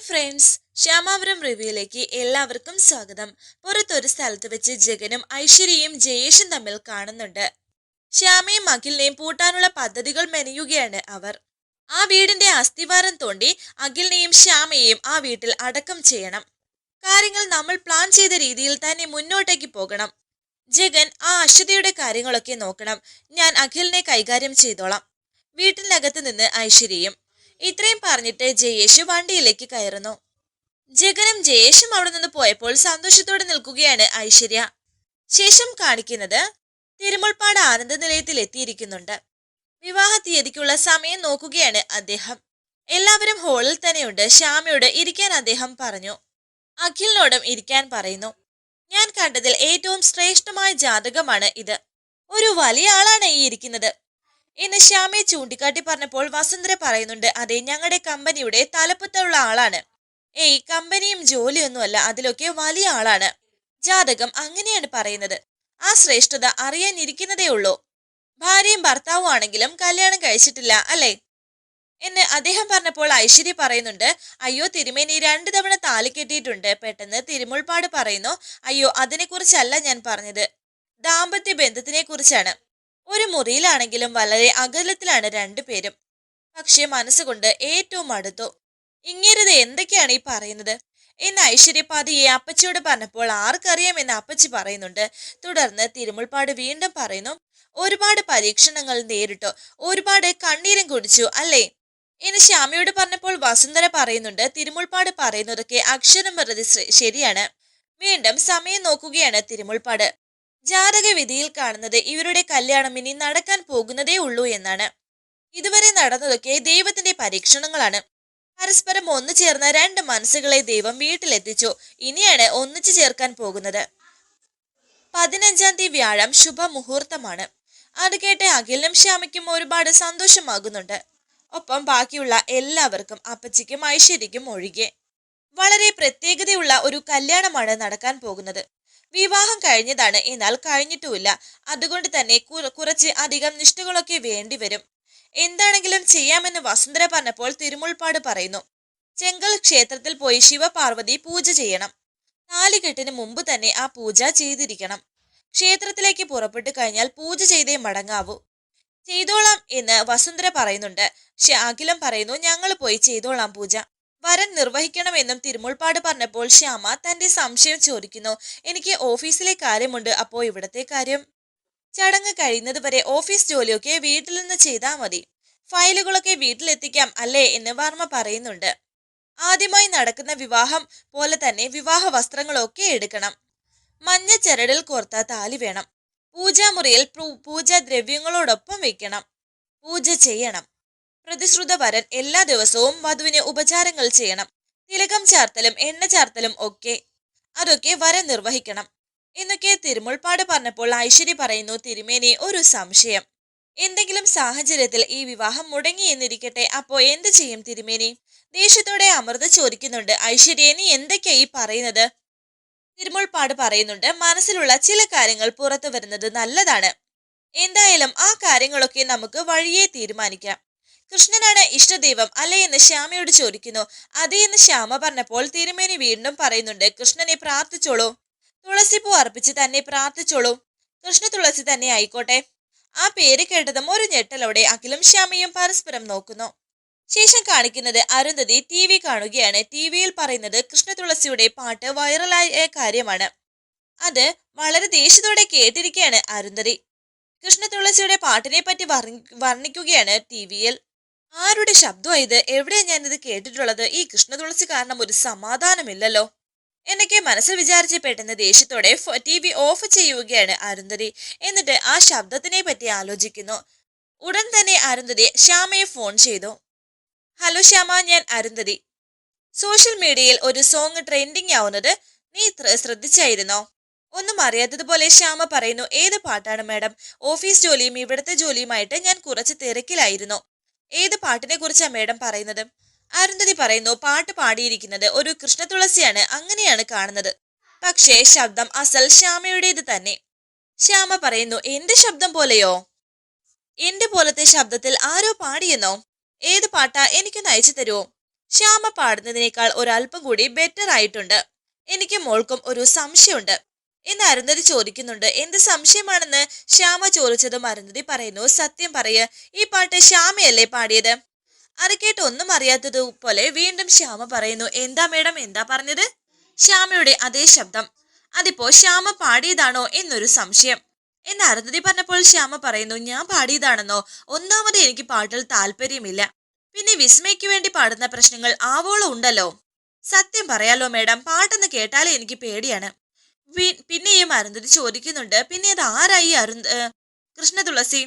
Friends ശ്യാമാവരം റിവ്യൂയിലേക്ക് എല്ലാവർക്കും സ്വാഗതം. പുറത്തൊരു സ്ഥലത്ത് വെച്ച് ജഗനും ഐശ്വര്യയും ജയേഷും തമ്മിൽ കാണുന്നുണ്ട്. ശ്യാമയും അഖിലിനെയും പൂട്ടാനുള്ള പദ്ധതികൾ മെനയുകയാണ് അവർ. ആ വീടിന്റെ അസ്ഥിവാരം തോണ്ടി അഖിലിനെയും ശ്യാമയെയും ആ വീട്ടിൽ അടക്കം ചെയ്യണം. കാര്യങ്ങൾ നമ്മൾ പ്ലാൻ ചെയ്ത രീതിയിൽ തന്നെ മുന്നോട്ടേക്ക് പോകണം. ജഗൻ ആ അശ്വതിയുടെ കാര്യങ്ങളൊക്കെ നോക്കണം. ഞാൻ അഖിലിനെ കൈകാര്യം ചെയ്തോളാം. വീട്ടിനകത്ത് നിന്ന് ഐശ്വര്യയും ഇത്രയും പറഞ്ഞിട്ട് ജയേഷ് വണ്ടിയിലേക്ക് കയറുന്നു. ജഗനും ജയേഷും അവിടെ നിന്ന് പോയപ്പോൾ സന്തോഷത്തോടെ നിൽക്കുകയാണ് ഐശ്വര്യ. ശേഷം കാണിക്കുന്നത് തിരുമുൾപ്പാട് ആനന്ദ നിലയത്തിൽ എത്തിയിരിക്കുന്നുണ്ട്. വിവാഹ തീയതിക്കുള്ള സമയം നോക്കുകയാണ് അദ്ദേഹം. എല്ലാവരും ഹോളിൽ തന്നെയുണ്ട്. ശ്യാമയോട് ഇരിക്കാൻ അദ്ദേഹം പറഞ്ഞു. അഖിലിനോടും ഇരിക്കാൻ പറയുന്നു. ഞാൻ കണ്ടതിൽ ഏറ്റവും ശ്രേഷ്ഠമായ ജാതകമാണ് ഇത്. ഒരു വലിയ ആളാണ് ഈ ഇരിക്കുന്നത്. എന്ന് ശ്യാമയെ ചൂണ്ടിക്കാട്ടി പറഞ്ഞപ്പോൾ വസുന്ധര പറയുന്നുണ്ട് അതെ ഞങ്ങളുടെ കമ്പനിയുടെ തലപ്പത്തുള്ള ആളാണ്. ഏയ് കമ്പനിയും ജോലിയൊന്നുമല്ല അതിലൊക്കെ വലിയ ആളാണ്. ജാതകം അങ്ങനെയാണ് പറയുന്നത്. ആ ശ്രേഷ്ഠത അറിയാനിരിക്കുന്നതേ ഉള്ളൂ. ഭാര്യയും ഭർത്താവും ആണെങ്കിലും കല്യാണം കഴിച്ചിട്ടില്ല അല്ലേ? എന്ന് അദ്ദേഹം പറഞ്ഞപ്പോൾ ഐശ്വര്യ പറയുന്നുണ്ട് അയ്യോ തിരുമേനി രണ്ടു തവണ താലി കെട്ടിയിട്ടുണ്ട്. പെട്ടെന്ന് തിരുമുൾപ്പാട് പറയുന്നു അയ്യോ അതിനെക്കുറിച്ചല്ല ഞാൻ പറഞ്ഞത്. ദാമ്പത്യ ബന്ധത്തിനെ കുറിച്ചാണ് ഒരു മുറിയിലാണെങ്കിലും വളരെ അകലത്തിലാണ് രണ്ടുപേരും പക്ഷേ മനസ്സുകൊണ്ട് ഏറ്റവും അടുത്തു. ഇങ്ങേരത് എന്തൊക്കെയാണ് ഈ പറയുന്നത്? എന്ന് ഐശ്വര്യ പാതിയെ അപ്പച്ചിയോട് പറഞ്ഞപ്പോൾ ആർക്കറിയാം എന്ന് അപ്പച്ചി പറയുന്നുണ്ട്. തുടർന്ന് തിരുമുൾപ്പാട് വീണ്ടും പറയുന്നു ഒരുപാട് പരീക്ഷണങ്ങൾ നേരിട്ടു. ഒരുപാട് കണ്ണീരും കുടിച്ചു അല്ലേ? എന്ന് ശ്യാമയോട് പറഞ്ഞപ്പോൾ വസുന്ധര പറയുന്നുണ്ട് തിരുമുൾപ്പാട് പറയുന്നതൊക്കെ അക്ഷരം പ്രതി ശരിയാണ്. വീണ്ടും സമയം നോക്കുകയാണ് തിരുമുൾപ്പാട്. ജാതക വിധിയിൽ കാണുന്നത് ഇവരുടെ കല്യാണം ഇനി നടക്കാൻ പോകുന്നതേ ഉള്ളൂ എന്നാണ്. ഇതുവരെ നടന്നതൊക്കെ ദൈവത്തിന്റെ പരീക്ഷണങ്ങളാണ്. പരസ്പരം ഒന്നു ചേർന്ന രണ്ട് മനസ്സുകളെ ദൈവം വീട്ടിലെത്തിച്ചു. ഇനിയാണ് ഒന്നിച്ചു ചേർക്കാൻ പോകുന്നത്. പതിനഞ്ചാം തീയതി വ്യാഴം ശുഭമുഹൂർത്തമാണ്. അത് കേട്ട് അഖിലിനും ശ്യാമയ്ക്കും ഒരുപാട് സന്തോഷമാകുന്നുണ്ട്. ഒപ്പം ബാക്കിയുള്ള എല്ലാവർക്കും അപ്പച്ചിക്കും ഐശ്വര്യക്കും ഒഴികെ. വളരെ പ്രത്യേകതയുള്ള ഒരു കല്യാണമാണ് നടക്കാൻ പോകുന്നത്. വിവാഹം കഴിഞ്ഞതാണ്. എന്നാൽ കഴിഞ്ഞിട്ടുമില്ല. അതുകൊണ്ട് തന്നെ കുറച്ച് അധികം നിഷ്ഠകളൊക്കെ വേണ്ടിവരും എന്താണെങ്കിലും ചെയ്യാമെന്ന് വസുന്ധര പറഞ്ഞപ്പോൾ തിരുമുൾപ്പാട് പറയുന്നു. ചെങ്കൽ ക്ഷേത്രത്തിൽ പോയി ശിവപാർവതി പൂജ ചെയ്യണം. നാലുകെട്ടിന് മുമ്പ് തന്നെ ആ പൂജ ചെയ്തിരിക്കണം. ക്ഷേത്രത്തിലേക്ക് പുറപ്പെട്ടു കഴിഞ്ഞാൽ പൂജ ചെയ്തേ മടങ്ങാവൂ. ചെയ്തോളാം എന്ന് വസുന്ധര പറയുന്നുണ്ട്. പക്ഷെ അഖിലം പറയുന്നു ഞങ്ങൾ പോയി ചെയ്തോളാം പൂജ. വരൻ നിർവഹിക്കണമെന്നും തിരുമുൾപ്പാട് പറഞ്ഞപ്പോൾ ശ്യാമ തന്റെ സംശയം ചോദിക്കുന്നു. എനിക്ക് ഓഫീസിലെ കാര്യമുണ്ട് അപ്പോ ഇവിടത്തെ കാര്യം. ചടങ്ങ് കഴിയുന്നത് വരെ ഓഫീസ് ജോലിയൊക്കെ വീട്ടിൽ നിന്ന് ചെയ്താൽ മതി. ഫയലുകളൊക്കെ വീട്ടിലെത്തിക്കാം അല്ലേ എന്ന് വർമ്മ പറയുന്നുണ്ട്. ആദ്യമായി നടക്കുന്ന വിവാഹം പോലെ തന്നെ വിവാഹ വസ്ത്രങ്ങളൊക്കെ എടുക്കണം. മഞ്ഞ ചരടിൽ കോർത്ത താലി വേണം. പൂജാമുറിയിൽ പൂജാദ്രവ്യങ്ങളോടൊപ്പം പൂജാ ദ്രവ്യങ്ങളോടൊപ്പം വെക്കണം. പൂജ ചെയ്യണം. പ്രതിശ്രുത വരൻ എല്ലാ ദിവസവും വധുവിന് ഉപചാരങ്ങൾ ചെയ്യണം. തിലകം ചാർത്തലും എണ്ണ ചാർത്തലും ഒക്കെ അതൊക്കെ വരൻ നിർവഹിക്കണം. എന്നൊക്കെ തിരുമുൾപ്പാട് പറഞ്ഞപ്പോൾ ഐശ്വര്യ പറയുന്നു തിരുമേനി ഒരു സംശയം. എന്തെങ്കിലും സാഹചര്യത്തിൽ ഈ വിവാഹം മുടങ്ങി എന്നിരിക്കട്ടെ അപ്പോ എന്ത് ചെയ്യും തിരുമേനി? ദേഷ്യത്തോടെ അമൃത ചോദിക്കുന്നുണ്ട് ഐശ്വര്യ നീ എന്തൊക്കെയാ ഈ പറയുന്നത്? തിരുമുൾപ്പാട് പറയുന്നുണ്ട് മനസ്സിലുള്ള ചില കാര്യങ്ങൾ പുറത്തു വരുന്നത് നല്ലതാണ്. എന്തായാലും ആ കാര്യങ്ങളൊക്കെ നമുക്ക് വഴിയെ തീരുമാനിക്കാം. കൃഷ്ണനാണ് ഇഷ്ടദൈവം അല്ലേ എന്ന് ശ്യാമയോട് ചോദിക്കുന്നു. അതേ എന്ന് ശ്യാമ പറഞ്ഞപ്പോൾ തിരുമേനി വീണ്ടും പറയുന്നുണ്ട് കൃഷ്ണനെ പ്രാർത്ഥിച്ചോളൂ. തുളസിപ്പൂ അർപ്പിച്ച് തന്നെ പ്രാർത്ഥിച്ചോളൂ. കൃഷ്ണ തുളസി തന്നെ ആയിക്കോട്ടെ. ആ പേര് കേട്ടതും ഒരു ഞെട്ടലോടെ അഖിലും ശ്യാമയും പരസ്പരം നോക്കുന്നു. ശേഷം കാണിക്കുന്നത് അരുന്ധതി ടി വി കാണുകയാണ്. ടി വിയിൽ പറയുന്നത് കൃഷ്ണ തുളസിയുടെ പാട്ട് വൈറലായ കാര്യമാണ്. അത് വളരെ ദേഷ്യത്തോടെ കേട്ടിരിക്കുകയാണ് അരുന്ധതി. കൃഷ്ണ തുളസിയുടെ പാട്ടിനെ പറ്റി വർണി- വർണിക്കുകയാണ് ടി വിയിൽ. ആരുടെ ശബ്ദമാണ് ഇത്? ഞാൻ ഞാനിത് കേട്ടിട്ടുള്ളത്? ഈ കൃഷ്ണ തുളസി കാരണം ഒരു സമാധാനമില്ലല്ലോ. എന്നൊക്കെ മനസ്സിൽ വിചാരിച്ച് പെട്ടെന്ന് ദേഷ്യത്തോടെ ടി വി ഓഫ് ചെയ്യുകയാണ് അരുന്ധതി. എന്നിട്ട് ആ ശബ്ദത്തിനെ പറ്റി ആലോചിക്കുന്നു. ഉടൻ തന്നെ അരുന്ധതി ശ്യാമയെ ഫോൺ ചെയ്തു. ഹലോ ശ്യാമ ഞാൻ അരുന്ധതി. സോഷ്യൽ മീഡിയയിൽ ഒരു സോങ് ട്രെൻഡിങ് ആവുന്നത് നീ ശ്രദ്ധിച്ചായിരുന്നോ? ഒന്നും അറിയാത്തതുപോലെ ശ്യാമ പറയുന്നു ഏത് പാട്ടാണ് മാഡം? ഓഫീസ് ജോലിയും ഇവിടുത്തെ ജോലിയുമായിട്ട് ഞാൻ കുറച്ച് തിരക്കിലായിരുന്നു. ഏത് പാട്ടിനെ കുറിച്ചാണ് മേഡം പറയുന്നത്? അരുന്ധതി പറയുന്നു പാട്ട് പാടിയിരിക്കുന്നത് ഒരു കൃഷ്ണതുളസിയാണ് അങ്ങനെയാണ് കാണുന്നത്. പക്ഷേ ശബ്ദം അസൽ ശ്യാമയുടേത് തന്നെ. ശ്യാമ പറയുന്നു എന്റെ ശബ്ദം പോലെയോ? എന്റെ പോലത്തെ ശബ്ദത്തിൽ ആരോ പാടിയെന്നോ? ഏത് പാട്ടാ എനിക്കൊന്ന് അയച്ചു തരുമോ ശ്യാമ പാടുന്നതിനേക്കാൾ ഒരല്പം കൂടി ബെറ്റർ ആയിട്ടുണ്ട്. എനിക്ക് മോൾക്കും ഒരു സംശയമുണ്ട്. എന്ന് അരുന്ധതി ചോദിക്കുന്നുണ്ട്. എന്ത് സംശയമാണെന്ന് ശ്യാമ ചോദിച്ചതും അരുന്ധതി പറയുന്നു സത്യം പറയ. ഈ പാട്ട് ശ്യാമയല്ലേ പാടിയത്? അത് കേട്ട് ഒന്നും അറിയാത്തതുപോലെ വീണ്ടും ശ്യാമ പറയുന്നു എന്താ മേഡം എന്താ പറഞ്ഞത്? ശ്യാമയുടെ അതേ ശബ്ദം അതിപ്പോ ശ്യാമ പാടിയതാണോ എന്നൊരു സംശയം. എന്ന് അരുന്ധതി പറഞ്ഞപ്പോൾ ശ്യാമ പറയുന്നു ഞാൻ പാടിയതാണെന്നോ? ഒന്നാമത് എനിക്ക് പാട്ടിൽ താല്പര്യമില്ല. പിന്നെ വിസ്മയ്ക്ക് വേണ്ടി പാടുന്ന പ്രശ്നങ്ങൾ ആവോളം ഉണ്ടല്ലോ. സത്യം പറയാലോ മേഡം പാട്ടെന്ന് കേട്ടാലേ എനിക്ക് പേടിയാണ്. പിന്നെയും അരുന്ധതി ചോദിക്കുന്നുണ്ട്. പിന്നെ അത് ആരായി അരുന്ധ കൃഷ്ണ തുളസി?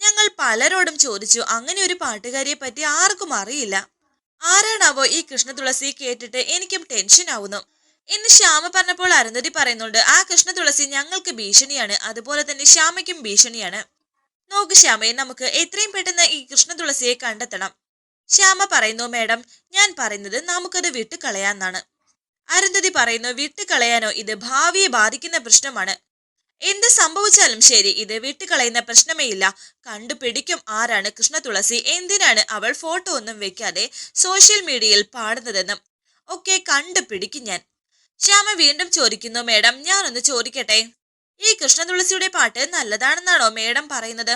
ഞങ്ങൾ പലരോടും ചോദിച്ചു. അങ്ങനെ ഒരു പാട്ടുകാരിയെ പറ്റി ആർക്കും അറിയില്ല. ആരാണാവോ ഈ കൃഷ്ണ തുളസി കേട്ടിട്ട് എനിക്കും ടെൻഷൻ ആവുന്നു. എന്ന് ശ്യാമ പറഞ്ഞപ്പോൾ അരുന്ധതി പറയുന്നുണ്ട് ആ കൃഷ്ണ തുളസി ഞങ്ങൾക്ക് ഭീഷണിയാണ്. അതുപോലെ തന്നെ ശ്യാമയ്ക്കും ഭീഷണിയാണ്. നോക്ക് ശ്യാമയെ നമുക്ക് എത്രയും പെട്ടെന്ന് ഈ കൃഷ്ണ തുളസിയെ കണ്ടെത്തണം. ശ്യാമ പറയുന്നു മേഡം ഞാൻ പറയുന്നത് നമുക്കത് വിട്ടുകളയാന്നാണ് അരുന്ധതി പറയുന്നു വിട്ടുകളയാനോ? ഇത് ഭാവിയെ ബാധിക്കുന്ന പ്രശ്നമാണ്. എന്ത് സംഭവിച്ചാലും ശരി ഇത് വിട്ടുകളയുന്ന പ്രശ്നമേ ഇല്ല. കണ്ടുപിടിക്കും ആരാണ് കൃഷ്ണ തുളസി എന്തിനാണ് അവൾ ഫോട്ടോ ഒന്നും വെക്കാതെ സോഷ്യൽ മീഡിയയിൽ പാടുന്നതെന്നും. ഒക്കെ കണ്ടുപിടിക്കും ഞാൻ. ശ്യാമ വീണ്ടും ചോദിക്കുന്നു മേഡം ഞാനൊന്ന് ചോദിക്കട്ടെ? ഈ കൃഷ്ണ തുളസിയുടെ പാട്ട് നല്ലതാണെന്നാണോ മേഡം പറയുന്നത്?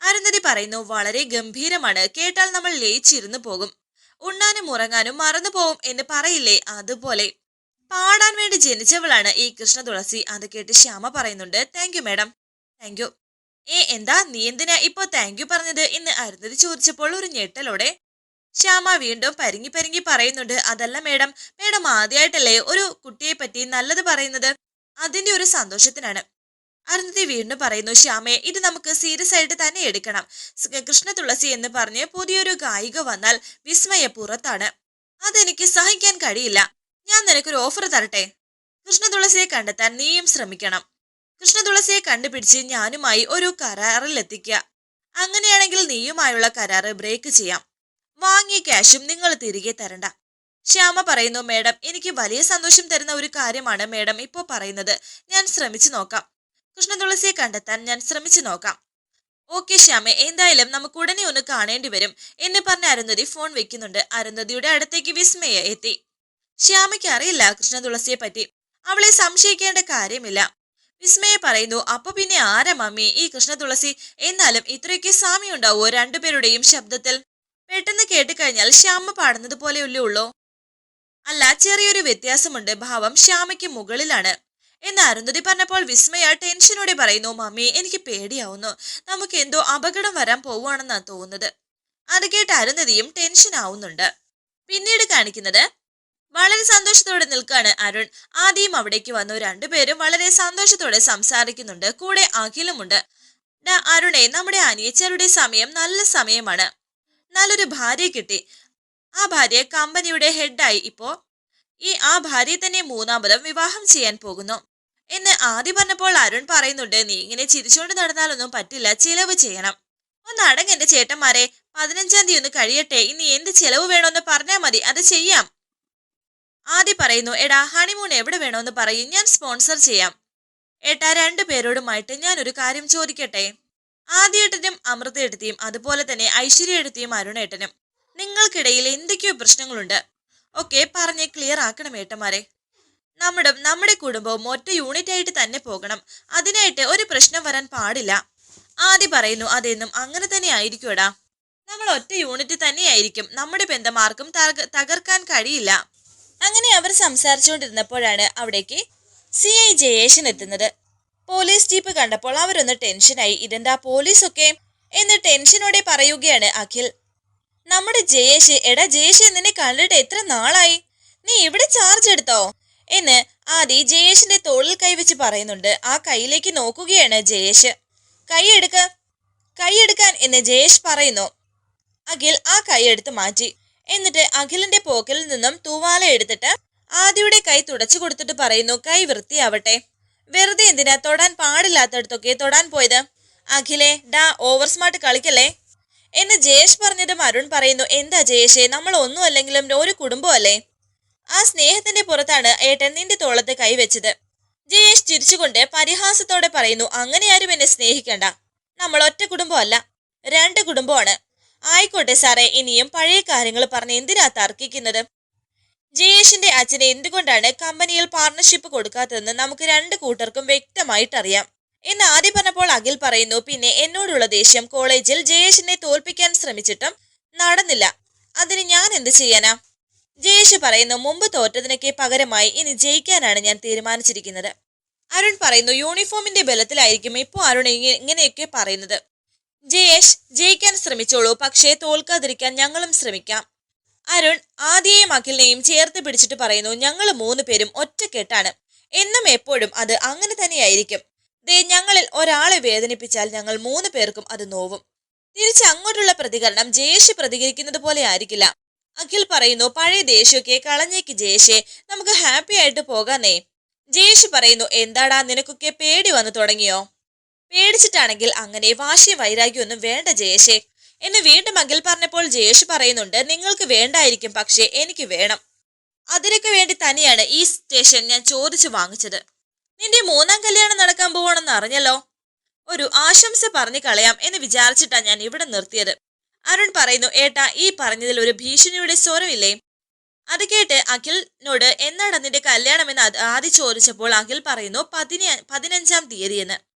അരുന്ധതി പറയുന്നു വളരെ ഗംഭീരമാണ്. കേട്ടാൽ നമ്മൾ ലയിച്ചിരുന്നു പോകും. ഉണ്ണാനും ഉറങ്ങാനും മറന്നു പോവും എന്ന് പറയില്ലേ അതുപോലെ. പാടാൻ വേണ്ടി ജനിച്ചവളാണ് ഈ കൃഷ്ണ തുളസി. അത് കേട്ട് ശ്യാമ പറയുന്നുണ്ട് thank you madam thank you ഏ എന്താ? നീ എന്തിനാ ഇപ്പോ താങ്ക് യു പറഞ്ഞത്? എന്ന് അരുന്ധതി ചോദിച്ചപ്പോൾ ഒരു ഞെട്ടലോടെ ശ്യാമ വീണ്ടും പരിങ്ങി പരിങ്ങി പറയുന്നുണ്ട് അതല്ല മേഡം മേഡം ആദ്യമായിട്ടല്ലേ ഒരു കുട്ടിയെ പറ്റി നല്ലത് പറയുന്നത്? അതിന്റെ ഒരു സന്തോഷത്തിനാണ്. അരുന്ധതി വീണ്ടും പറയുന്നു ശ്യാമയെ ഇത് നമുക്ക് സീരിയസ് ആയിട്ട് തന്നെ എടുക്കണം. കൃഷ്ണ തുളസി എന്ന് പറഞ്ഞ് പുതിയൊരു ഗായിക വന്നാൽ വിസ്മയ പുറത്താണ് അതെനിക്ക് സഹിക്കാൻ കഴിയില്ല. ഞാൻ നിനക്കൊരു ഓഫർ തരട്ടെ? കൃഷ്ണ തുളസിയെ കണ്ടെത്താൻ നീയും ശ്രമിക്കണം. കൃഷ്ണ തുളസിയെ കണ്ടുപിടിച്ച് ഞാനുമായി ഒരു കരാറിലെത്തിക്കുക. അങ്ങനെയാണെങ്കിൽ നീയുമായുള്ള കരാറ് ബ്രേക്ക് ചെയ്യാം. വാങ്ങിയ ക്യാഷും നിങ്ങൾ തിരികെ തരണ്ട. ശ്യാമ പറയുന്നു മേഡം എനിക്ക് വലിയ സന്തോഷം തരുന്ന ഒരു കാര്യമാണ് മേഡം ഇപ്പോൾ പറയുന്നത്. ഞാൻ ശ്രമിച്ചു നോക്കാം. കൃഷ്ണ തുളസിയെ കണ്ടെത്താൻ ഞാൻ ശ്രമിച്ചു നോക്കാം. ഓക്കെ ശ്യാമെ എന്തായാലും നമുക്ക് ഉടനെ ഒന്ന് കാണേണ്ടി വരും. എന്ന് പറഞ്ഞ അരുന്ധതി ഫോൺ വെക്കുന്നുണ്ട്. അരുന്ധതിയുടെ അടുത്തേക്ക് വിസ്മയ എത്തി. ശ്യാമയ്ക്ക് അറിയില്ല കൃഷ്ണ തുളസിയെ പറ്റി. അവളെ സംശയിക്കേണ്ട കാര്യമില്ല. വിസ്മയെ പറയുന്നു അപ്പൊ പിന്നെ ആരാ മമ്മി? ഈ കൃഷ്ണ തുളസി? എന്നാലും ഇത്രയൊക്കെ സാമ്യം ഉണ്ടാവുമോ രണ്ടുപേരുടെയും ശബ്ദത്തിൽ? പെട്ടെന്ന് കേട്ടുകഴിഞ്ഞാൽ ശ്യാമ പാടുന്നത് പോലെയല്ലേ ഉള്ളൂ. അല്ല ചെറിയൊരു വ്യത്യാസമുണ്ട്. ഭാവം ശ്യാമയ്ക്ക് മുകളിലാണ്. എന്ന് അരുന്ധതി പറഞ്ഞപ്പോൾ വിസ്മയ ടെൻഷനോടെ പറയുന്നു മമ്മി എനിക്ക് പേടിയാവുന്നു. നമുക്ക് എന്തോ അപകടം വരാൻ പോവുകയാണെന്നാണ് തോന്നുന്നത്. അത് കേട്ട് അരുന്ധതിയും ടെൻഷൻ ആവുന്നുണ്ട് പിന്നീട് കാണിക്കുന്നത് വളരെ സന്തോഷത്തോടെ നിൽക്കാണ് അരുൺ. ആദ്യം അവിടേക്ക് വന്നു. രണ്ടുപേരും വളരെ സന്തോഷത്തോടെ സംസാരിക്കുന്നുണ്ട്. കൂടെ അഖിലുമുണ്ട്. അരുണെ നമ്മുടെ അനിയച്ചരുടെ സമയം നല്ല സമയമാണ്. നല്ലൊരു ഭാര്യ കിട്ടി. ആ ഭാര്യ കമ്പനിയുടെ ഹെഡായി ഇപ്പോ. ഈ ആ ഭാര്യ തന്നെ മൂന്നാമതും വിവാഹം ചെയ്യാൻ പോകുന്നു. എന്ന് ആദ്യം പറഞ്ഞപ്പോൾ അരുൺ പറയുന്നുണ്ട് നീ ഇങ്ങനെ ചിരിച്ചുകൊണ്ട് നടന്നാലൊന്നും പറ്റില്ല. ചിലവ് ചെയ്യണം. ഒന്ന് അടങ്ങ് എന്റെ ചേട്ടന്മാരെ. പതിനഞ്ചാം തീയതി ഒന്ന് കഴിയട്ടെ. ഇനി എന്ത് ചിലവ് വേണമെന്ന് പറഞ്ഞാൽ മതി. അത് ചെയ്യാം. ആദ്യം പറയുന്നു എടാ ഹണിമൂൺ എവിടെ വേണമെന്ന് പറയും ഞാൻ സ്പോൺസർ ചെയ്യാം. ഏട്ടാ രണ്ടു പേരോടുമായിട്ട് ഞാൻ ഒരു കാര്യം ചോദിക്കട്ടെ? ആദ്യേട്ടനും എടുത്തിയും അതുപോലെ തന്നെ ഐശ്വര്യ എടുത്തിയും അരുണേട്ടനും നിങ്ങൾക്കിടയിൽ എന്തൊക്കെയോ പ്രശ്നങ്ങളുണ്ട്? ഒക്കെ പറഞ്ഞ് ക്ലിയർ ആക്കണം ഏട്ടന്മാരെ. നമ്മുടെ നമ്മുടെ കുടുംബവും ഒറ്റ യൂണിറ്റ് ആയിട്ട് തന്നെ പോകണം. അതിനായിട്ട് ഒരു പ്രശ്നം വരാൻ പാടില്ല. ആദ്യം പറയുന്നു അതെന്നും അങ്ങനെ തന്നെ ആയിരിക്കും എടാ നമ്മൾ ഒറ്റ യൂണിറ്റ് തന്നെയായിരിക്കും. നമ്മുടെ ബന്ധം ആർക്കും തകർക്കാൻ കഴിയില്ല. അങ്ങനെ അവർ സംസാരിച്ചുകൊണ്ടിരുന്നപ്പോഴാണ് അവിടേക്ക് സി ഐ ജയേഷൻ എത്തുന്നത്. പോലീസ് ജീപ്പ് കണ്ടപ്പോൾ അവരൊന്ന് ടെൻഷനായി ഇതെന്താ പോലീസൊക്കെ? എന്ന് ടെൻഷനോടെ പറയുകയാണ് അഖിൽ. നമ്മുടെ ജയേഷ് എടാ ജയേഷ് നിന്നെ കണ്ടിട്ട് എത്ര നാളായി? നീ ഇവിടെ ചാർജ് എടുത്തോ? എന്ന് ആദി ജയേഷിന്റെ തോളിൽ കൈവച്ച് പറയുന്നുണ്ട്. ആ കൈയിലേക്ക് നോക്കുകയാണ് ജയേഷ് കൈയെടുക്ക കൈയെടുക്കാൻ എന്ന് ജയേഷ് പറയുന്നു. അഖിൽ ആ കൈയെടുത്ത് മാറ്റി. എന്നിട്ട് അഖിലിന്റെ പോക്കിൽ നിന്നും തൂവാല എടുത്തിട്ട് ആദിയുടെ കൈ തുടച്ചു കൊടുത്തിട്ട് പറയുന്നു കൈ വൃത്തിയാവട്ടെ. വെറുതെ എന്തിനാ തൊടാൻ പാടില്ലാത്തടത്തൊക്കെ തൊടാൻ പോയത്? അഖിലെ ഡാ ഓവർ സ്മാർട്ട് കളിക്കല്ലേ? എന്ന് ജയേഷ് പറഞ്ഞതും അരുൺ പറയുന്നു എന്താ ജയേഷേ നമ്മൾ ഒന്നും അല്ലെങ്കിലും ഒരു കുടുംബമല്ലേ ആ സ്നേഹത്തിന്റെ പുറത്താണ് ഏട്ടൻ നിന്റെ തോളത്ത് കൈവച്ചത് ജയേഷ് ചിരിച്ചുകൊണ്ട് പരിഹാസത്തോടെ പറയുന്നു അങ്ങനെ ആരും എന്നെ സ്നേഹിക്കണ്ട. നമ്മൾ ഒറ്റ കുടുംബമല്ല രണ്ട് കുടുംബമാണ് ആയിക്കോട്ടെ സാറേ ഇനിയും പഴയ കാര്യങ്ങൾ പറഞ്ഞ് എന്തിനാ തർക്കിക്കുന്നത്? ജയേഷിന്റെ അച്ഛനെ എന്തുകൊണ്ടാണ് കമ്പനിയിൽ പാർട്ണർഷിപ്പ് കൊടുക്കാത്തതെന്ന് നമുക്ക് രണ്ട് കൂട്ടർക്കും വ്യക്തമായിട്ടറിയാം. എന്ന് ആദ്യം പറഞ്ഞപ്പോൾ അഖിൽ പറയുന്നു പിന്നെ എന്നോടുള്ള ദേഷ്യം കോളേജിൽ ജയേഷിനെ തോൽപ്പിക്കാൻ ശ്രമിച്ചിട്ടും നടന്നില്ല. അതിന് ഞാൻ എന്ത് ചെയ്യാനാ? ജയേഷ് പറയുന്നു മുമ്പ് തോറ്റതിനൊക്കെ പകരമായി ഇനി ജയിക്കാനാണ് ഞാൻ തീരുമാനിച്ചിരിക്കുന്നത്. അരുൺ പറയുന്നു യൂണിഫോമിന്റെ ബലത്തിലായിരിക്കും ഇപ്പോൾ അരുൺ ഇങ്ങനെയൊക്കെ പറയുന്നത്. ജയേഷ് ജയിക്കാൻ ശ്രമിച്ചോളൂ പക്ഷേ തോൽക്കാതിരിക്കാൻ ഞങ്ങളും ശ്രമിക്കാം. അരുൺ ആദ്യയും അഖിലിനെയും ചേർത്ത് പിടിച്ചിട്ട് പറയുന്നു ഞങ്ങൾ മൂന്ന് പേരും ഒറ്റക്കെട്ടാണ്. എന്നും എപ്പോഴും അത് അങ്ങനെ തന്നെയായിരിക്കും. ദേ ഞങ്ങളിൽ ഒരാളെ വേദനിപ്പിച്ചാൽ ഞങ്ങൾ മൂന്ന് പേർക്കും അത് നോവും. തിരിച്ച് അങ്ങോട്ടുള്ള പ്രതികരണം ജയേഷ് പ്രതികരിക്കുന്നത് പോലെ ആയിരിക്കില്ല. അഖിൽ പറയുന്നു പഴയ ദേഷ്യമൊക്കെ കളഞ്ഞേക്ക് ജയേഷെ നമുക്ക് ഹാപ്പി ആയിട്ട് പോകാന്നേ. ജയേഷ് പറയുന്നു എന്താടാ നിനക്കൊക്കെ പേടി വന്നു തുടങ്ങിയോ? പേടിച്ചിട്ടാണെങ്കിൽ അങ്ങനെ വാശിയും വൈരാഗ്യമൊന്നും വേണ്ട ജയേഷേ. എന്ന് വീണ്ടും അഖിൽ പറഞ്ഞപ്പോൾ ജയേഷ് പറയുന്നുണ്ട് നിങ്ങൾക്ക് വേണ്ടായിരിക്കും പക്ഷേ എനിക്ക് വേണം. അതിനൊക്കെ വേണ്ടി തന്നെയാണ് ഈ സ്റ്റേഷൻ ഞാൻ ചോദിച്ചു വാങ്ങിച്ചത്. നിന്റെ മൂന്നാം കല്യാണം നടക്കാൻ പോവണമെന്ന് അറിഞ്ഞല്ലോ? ഒരു ആശംസ പറഞ്ഞു കളയാം എന്ന് വിചാരിച്ചിട്ടാ ഞാൻ ഇവിടെ നിർത്തിയത്. അരുൺ പറയുന്നു ഏട്ടാ ഈ പറഞ്ഞതിൽ ഒരു ഭീഷണിയുടെ സ്വരമില്ലേ? അത് കേട്ട് അഖിലിനോട് എന്നാണ് നിന്റെ കല്യാണം എന്ന് ആദ്യം ചോദിച്ചപ്പോൾ അഖിൽ പറയുന്നു പതിന പതിനഞ്ചാം തീയതി എന്ന്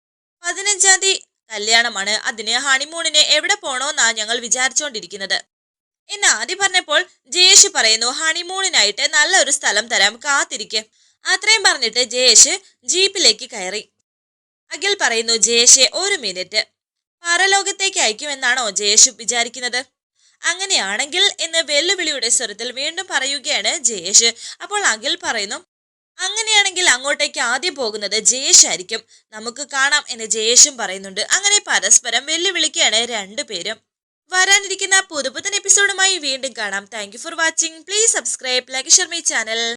പതിനഞ്ചാം തീയതി കല്യാണമാണ്. അതിന് ഹണിമൂണിന് എവിടെ പോണോന്നാ ഞങ്ങൾ വിചാരിച്ചുകൊണ്ടിരിക്കുന്നത് എന്ന് ആദ്യം പറഞ്ഞപ്പോൾ ജയേഷ് പറയുന്നു ഹണിമൂണിനായിട്ട് നല്ലൊരു സ്ഥലം തരാം കാത്തിരിക്കെ. അത്രയും പറഞ്ഞിട്ട് ജയേഷ് ജീപ്പിലേക്ക് കയറി. അഖിൽ പറയുന്നു ജയേഷെ ഒരു മിനിറ്റ്. പരലോകത്തേക്ക് അയക്കുമെന്നാണോ ജയേഷ് വിചാരിക്കുന്നത്? അങ്ങനെയാണെങ്കിൽ എന്ന് വെല്ലുവിളിയുടെ സ്വരത്തിൽ വീണ്ടും പറയുകയാണ് ജയേഷ്. അപ്പോൾ അഖിൽ പറയുന്നു അങ്ങനെയാണെങ്കിൽ അങ്ങോട്ടേക്ക് ആദ്യം പോകുന്നത് ജയേഷ് ആയിരിക്കും. നമുക്ക് കാണാം എന്ന് ജയേഷും പറയുന്നുണ്ട്. അങ്ങനെ പരസ്പരം വെല്ലുവിളിക്കുകയാണ് രണ്ടുപേരും വരാനിരിക്കുന്ന പുതുപുത്തൻ എപ്പിസോഡുമായി വീണ്ടും കാണാം. Thank for watching please subscribe like Sharmi channel